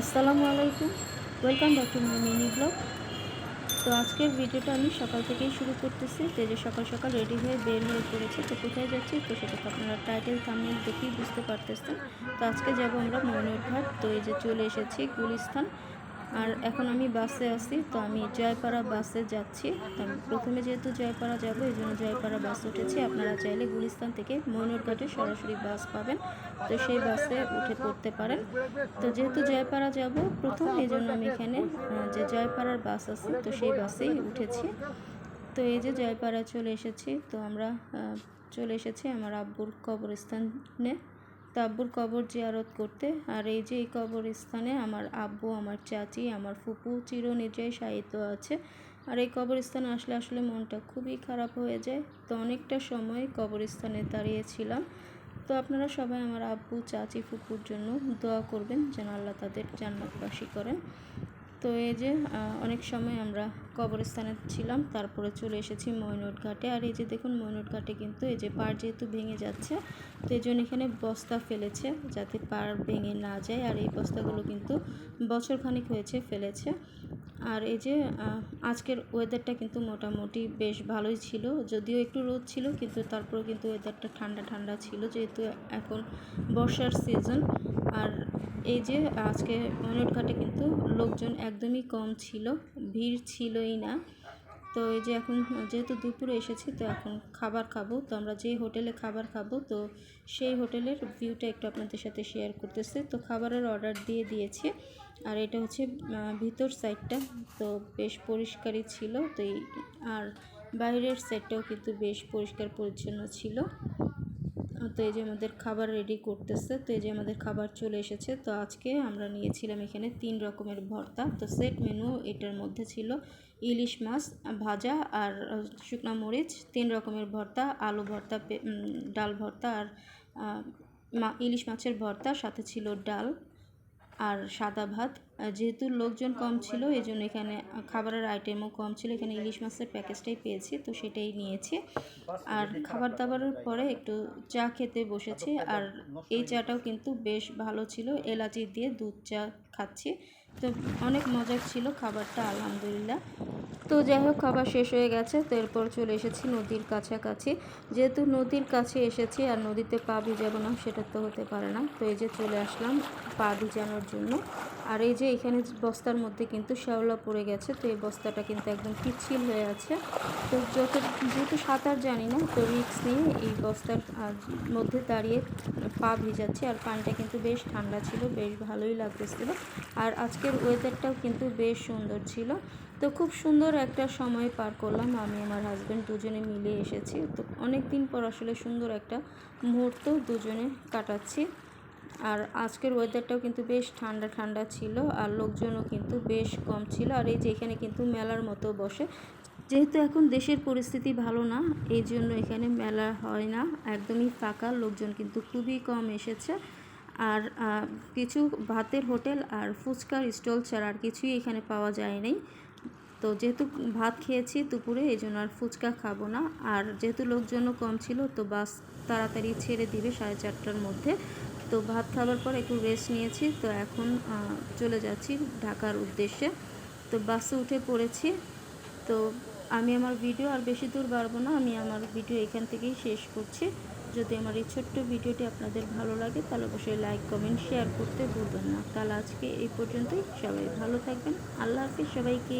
আসসালামু আলাইকুম। Welcome back to my mini blog তো আজকের ভিডিওটা আমি সকাল থেকেই শুরু করতেছি। তো যে সকাল সকাল রেডি হয়ে বের হয়ে পড়েছি, তো কোথায় যাচ্ছি, তো সেটা তো আপনারা টাইটেল থামনেল দেখেই বুঝতে পারতেছেন। তো আজকে যাব আমরা মনোরঘাট তো এই যে চলে এসেছি গুলিস্তান আর এখন আমি বাসে আছি, তো আমি জয়পাড়া বাসে যাচ্ছি। তো আমি প্রথমে যেহেতু জয়পাড়া যাব, এই জন্য জয়পাড়া বাস উঠেছি। আপনারা চাইলে গুলিস্তান থেকে ময়ূরঘাটে সরাসরি বাস পাবেন, তো সেই বাসে উঠে পড়তে পারেন। তো যেহেতু জয়পাড়া যাব, প্রথম এই জন্য আমি এখানে যে জয়পাড়ার বাস আছে, তো সেই বাসেই উঠেছি। তো এই যে জয়পাড়া চলে এসেছি, তো আমরা চলে এসেছি আমার আব্বুর কবরস্থানে। তো আব্বুর কবর জিয়ারত করতে। আর এই যে এই কবরস্থানে আমার আব্বু, আমার চাচি, আমার ফুপু চিরনির্জয় সাহিত্য আছে। আর এই কবরস্থানে আসলে আসলে মনটা খুবই খারাপ হয়ে যায়। তো অনেকটা সময় কবরস্থানে দাঁড়িয়েছিলাম। তো আপনারা সবাই আমার আব্বু, চাচি, ফুপুর জন্য দোয়া করবেন যেন আল্লাহ তাদের জান্নাতবাসী করেন। তো এই যে অনেক সময় আমরা কবরস্থানে ছিলাম, তারপরে চলে এসেছি ময়নট ঘাটে। আর এই যে দেখুন, ময়নট ঘাটে কিন্তু এই যে পাড় যেহেতু ভেঙে যাচ্ছে, তো এই জন্য এখানে বস্তা ফেলেছে যাতে পাড় ভেঙে না যায়। আর এই বস্তাগুলো কিন্তু বছর খানিক হয়েছে ফেলেছে। আর এই যে আজকের ওয়েদারটা কিন্তু মোটামুটি বেশ ভালোই ছিল। যদিও একটু রোদ ছিল, কিন্তু তারপরেও কিন্তু ওয়েদারটা ঠান্ডা ঠান্ডা ছিল যেহেতু এখন বর্ষার সিজন আর এই যে, আজকে মনোটঘাটে কিন্তু লোকজন একদমই কম ছিল, ভিড় ছিলই না। তো এই যে এখন, যেহেতু দুপুরে এসেছি, তো এখন খাবার খাব। তো আমরা যে হোটেলে খাবার খাব, তো সেই হোটেলের ভিউটা একটু আপনাদের সাথে শেয়ার করতেছে। তো খাবারের অর্ডার দিয়ে দিয়েছে। আর এটা হচ্ছে ভিতর সাইডটা তো বেশ পরিষ্কারই ছিল। তো এই, আর বাইরের সাইডটাও কিন্তু বেশ পরিষ্কার পরিচ্ছন্ন ছিল। তো এই যে আমাদের খাবার রেডি করতেছে, তো এই যে আমাদের খাবার চলে এসেছে। তো আজকে আমরা নিয়েছিলাম এখানে তিন রকমের ভর্তা। তো সেট মেনু এটার মধ্যে ছিল ইলিশ মাছ, ভাজা আর শুকনা মরিচ, তিন রকমের ভর্তা, আলু ভর্তা ডাল ভর্তা আর ইলিশ মাছের ভর্তা, সাথে ছিল ডাল। আর সাদা ভাত। যেহেতু লোকজন কম ছিল এই জন্য এখানে খাবারের আইটেমও কম ছিল। এখানে ইলিশ মাছের প্যাকেজটাই পেয়েছি, তো সেটাই নিয়েছি। আর খাবার দাবারের পরে একটু চা খেতে বসেছি। আর এই চাটাও কিন্তু বেশ ভালো ছিল। এলাচি দিয়ে দুধ চা খাচ্ছি। তো অনেক মজার ছিল খাবারটা, আলহামদুলিল্লাহ। তো যাই হোক, খাবার শেষ হয়ে গেছে। তো এরপর চলে এসেছি নদীর কাছাকাছি। যেহেতু নদীর কাছে এসেছি আর নদীতে পা ভিজাবো না, সেটা তো হতে পারে না। তো এই যে চলে আসলাম পা ভিজানোর জন্য। আর এই যে এখানে বস্তার মধ্যে কিন্তু শ্যাওলা পড়ে গেছে, তো এই বস্তাটা কিন্তু একদম পিচ্ছিল হয়ে আছে। তো যত, যেহেতু সাঁতার জানি না, তো রিক্স নিয়ে এই বস্তার মধ্যে দাঁড়িয়ে পা ভিজাচ্ছি। আর পানিটা কিন্তু বেশ ঠান্ডা ছিল, বেশ ভালোই লাগতেছিল। আর আজকের ওয়েদারটাও কিন্তু বেশ সুন্দর ছিল। তো খুব সুন্দর একটা সময় পার করলাম। আমি আমার হাজব্যান্ড দুজনে মিলে এসেছি। তো অনেক দিন পর আসলে সুন্দর একটা মুহূর্ত দুজনে কাটাচ্ছি। আর আজকের ওয়েদারটাও কিন্তু বেশ ঠান্ডা ঠান্ডা ছিল আর লোকজনও কিন্তু বেশ কম ছিল। আর এই যে এখানে কিন্তু মেলার মতো বসে। যেহেতু এখন দেশের পরিস্থিতি ভালো না, এই জন্য এখানে মেলা হয় না। একদমই ফাঁকা, লোকজন কিন্তু খুবই কম এসেছে। আর কিছু ভাতের হোটেল আর ফুচকার স্টল ছাড়া আর কিছুই এখানে পাওয়া যায় নাই তো যেহেতু ভাত খেয়েছি দুপুরে, এই জন্য আর ফুচকা খাব না। আর যেহেতু লোকজনও কম ছিল, তো বাস তাড়াতাড়ি ছেড়ে দিবে সাড়ে চারটার মধ্যে। তো ভাত খাবার পর একটু রেস্ট নিয়েছি, তো এখন চলে যাচ্ছি ঢাকার উদ্দেশ্যে। তো বাসে উঠে পড়েছি। তো আমি আমার ভিডিও আর বেশি দূর বাড়বো না, আমি আমার ভিডিও এখান থেকেই শেষ করছি। যদি আমার এই ছোট্ট ভিডিওটি আপনাদের ভালো লাগে, তাহলে অবশ্যই লাইক কমেন্ট শেয়ার করতে ভুলবেন না। তাহলে আজকে এই পর্যন্তই। সবাই ভালো থাকবেন। আল্লাহ হাফিজ সবাইকে।